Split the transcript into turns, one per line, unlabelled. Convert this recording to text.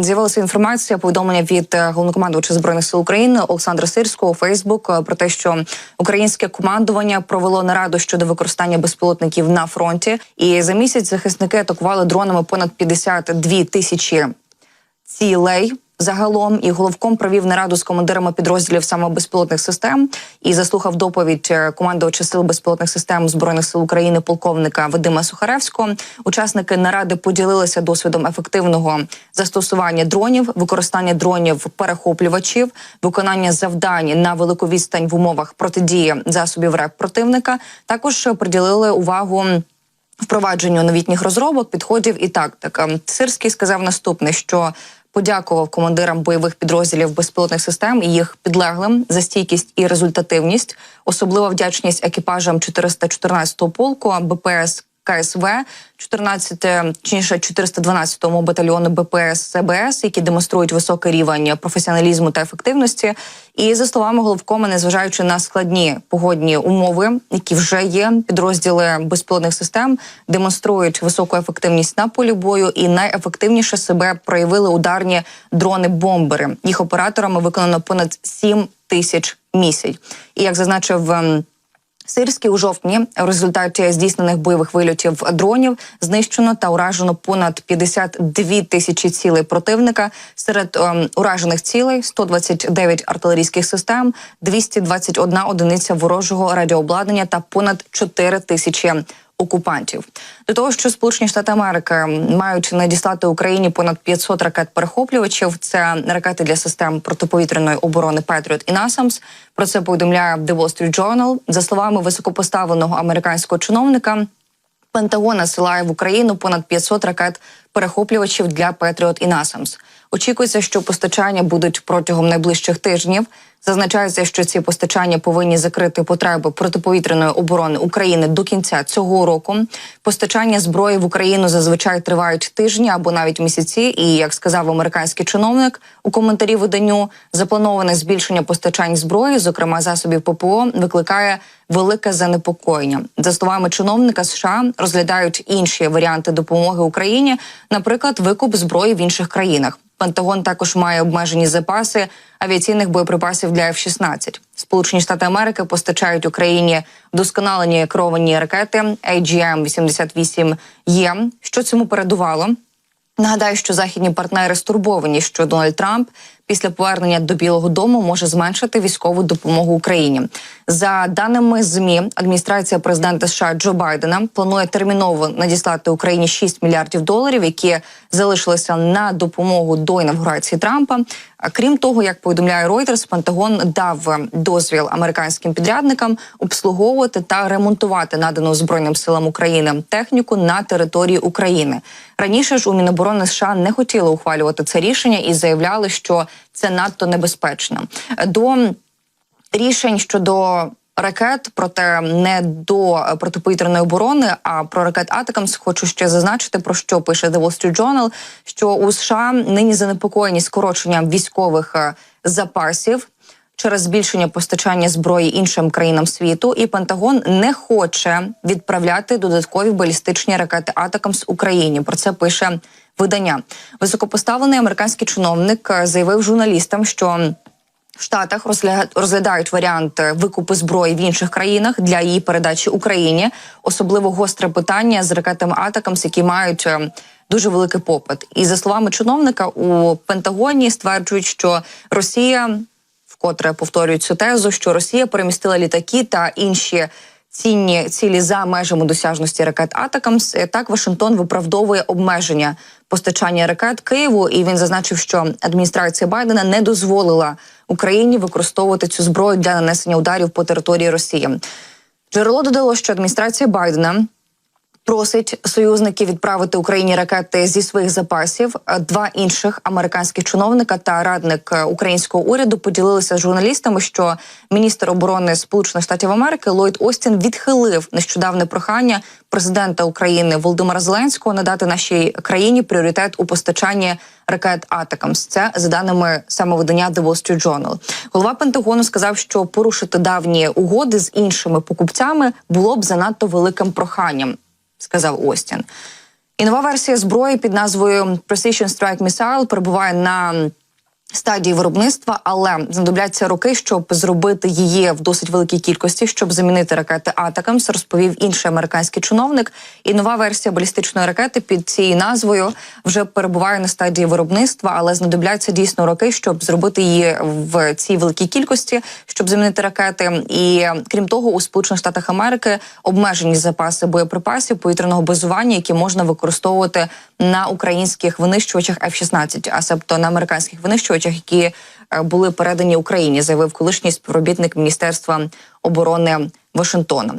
З'явилася інформація повідомлення від е, головнокомандувача збройних сил України Олександра Сирського у Фейсбук е, про те, що українське командування провело нараду щодо використання безпілотників на фронті, і за місяць захисники атакували дронами понад 52 тисячі цілей. Загалом і головком провів нараду з командирами підрозділів саме безпілотних систем і заслухав доповідь е, командувача сил безпілотних систем збройних сил України полковника Вадима Сухаревського. Учасники наради поділилися досвідом ефективного застосування дронів, використання дронів перехоплювачів, виконання завдань на велику відстань в умовах протидії засобів РЕП противника. Також приділили увагу. Впровадженню новітніх розробок, підходів і тактик. Ем, Сирський сказав наступне, що подякував командирам бойових підрозділів безпілотних систем і їх підлеглим за стійкість і результативність. Особлива вдячність екіпажам 414-го полку БПС КСВ, 14, е, точніше 412-му батальйону БПС СБС, які демонструють високий рівень професіоналізму та ефективності. І за словами головкома, незважаючи на складні погодні умови, які вже є, підрозділи безпілотних систем демонструють високу ефективність на полі бою і найефективніше себе проявили ударні дрони-бомбери. Їх операторами виконано понад 7 тисяч місяць. І як зазначив. Сирський у жовтні в результаті здійснених бойових вильотів дронів знищено та уражено понад 52 тисячі цілей противника. Серед ем, уражених цілей 129 артилерійських систем, 221 одиниця ворожого радіообладнання та понад 4 тисячі окупантів. До того, що Сполучені Штати Америки мають надіслати Україні понад 500 ракет перехоплювачів. Це ракети для систем протиповітряної оборони Петріот і Насамс. Про це повідомляє The Wall Street Journal. За словами високопоставленого американського чиновника. Пентагон насилає в Україну понад 500 ракет перехоплювачів для Петріот і Насамс. Очікується, що постачання будуть протягом найближчих тижнів. Зазначається, що ці постачання повинні закрити потреби протиповітряної оборони України до кінця цього року. Постачання зброї в Україну зазвичай тривають тижні або навіть місяці. І як сказав американський чиновник у коментарі виданню, заплановане збільшення постачань зброї, зокрема засобів ППО, викликає велике занепокоєння. За словами чиновника, США розглядають інші варіанти допомоги Україні, наприклад, викуп зброї в інших країнах. Пентагон також має обмежені запаси авіаційних боєприпасів для F-16. Сполучені Штати Америки постачають Україні досконалені керовані ракети AGM-88 е Що цьому передувало? Нагадаю, що західні партнери стурбовані, що Дональд Трамп після повернення до Білого Дому може зменшити військову допомогу Україні. За даними змі, адміністрація президента США Джо Байдена планує терміново надіслати Україні 6 мільярдів доларів, які залишилися на допомогу до інавгурації Трампа. Крім того, як повідомляє Reuters, Пентагон дав дозвіл американським підрядникам обслуговувати та ремонтувати надану збройним силам України техніку на території України. Раніше ж у Міноборони США не хотіли ухвалювати це рішення і заявляли, що це надто небезпечно. До рішень щодо ракет, проте не до протиповітряної оборони, а про ракет Атакамс хочу ще зазначити про що пише The Wall Street Journal, що у США нині занепокоєні скороченням військових е, запасів. Через збільшення постачання зброї іншим країнам світу, і Пентагон не хоче відправляти додаткові балістичні ракети Атакамс Україні. Про це пише видання. Високопоставлений американський чиновник е, заявив журналістам, що в Штатах розгля- розглядають варіант е, викупу зброї в інших країнах для її передачі Україні. Особливо гостре питання з ракетами Атакамс, які мають е, дуже великий попит. І за словами чиновника, у Пентагоні стверджують, що Росія вкотре повторюють цю тезу, що Росія перемістила літаки та інші. Цінні цілі за межами досяжності ракет Атакамс. Е, Так Вашингтон виправдовує обмеження постачання ракет Києву, і він зазначив, що адміністрація Байдена не дозволила Україні використовувати цю зброю для нанесення ударів по території Росії. Джерело додало, що адміністрація Байдена просить союзників відправити Україні ракети зі своїх запасів. Два інших американських чиновника та радник е, українського уряду поділилися з журналістами, що міністр оборони Сполучених Штатів Америки Ллойд Остін відхилив нещодавне прохання президента України Володимира Зеленського надати нашій країні пріоритет у постачанні ракет Атакамс. Це за даними самовидання The Wall Street Journal. Голова Пентагону сказав, що порушити давні угоди з іншими покупцями було б занадто великим проханням сказав Остін. І нова версія зброї під назвою Precision Strike Missile перебуває на стадії виробництва, але знадобляться роки, щоб зробити її в досить великій кількості, щоб замінити ракети Атакамс, розповів інший американський чиновник. І нова версія балістичної ракети під цією назвою вже перебуває на стадії виробництва, але знадобляться дійсно роки, щоб зробити її в цій великій кількості, щоб замінити ракети. І крім того, у Сполучених Штатах Америки обмежені запаси боєприпасів повітряного базування, які можна використовувати на українських винищувачах F-16, а себто на американських винищувачах, які е, були передані Україні, заявив колишній співробітник Міністерства оборони Вашингтона.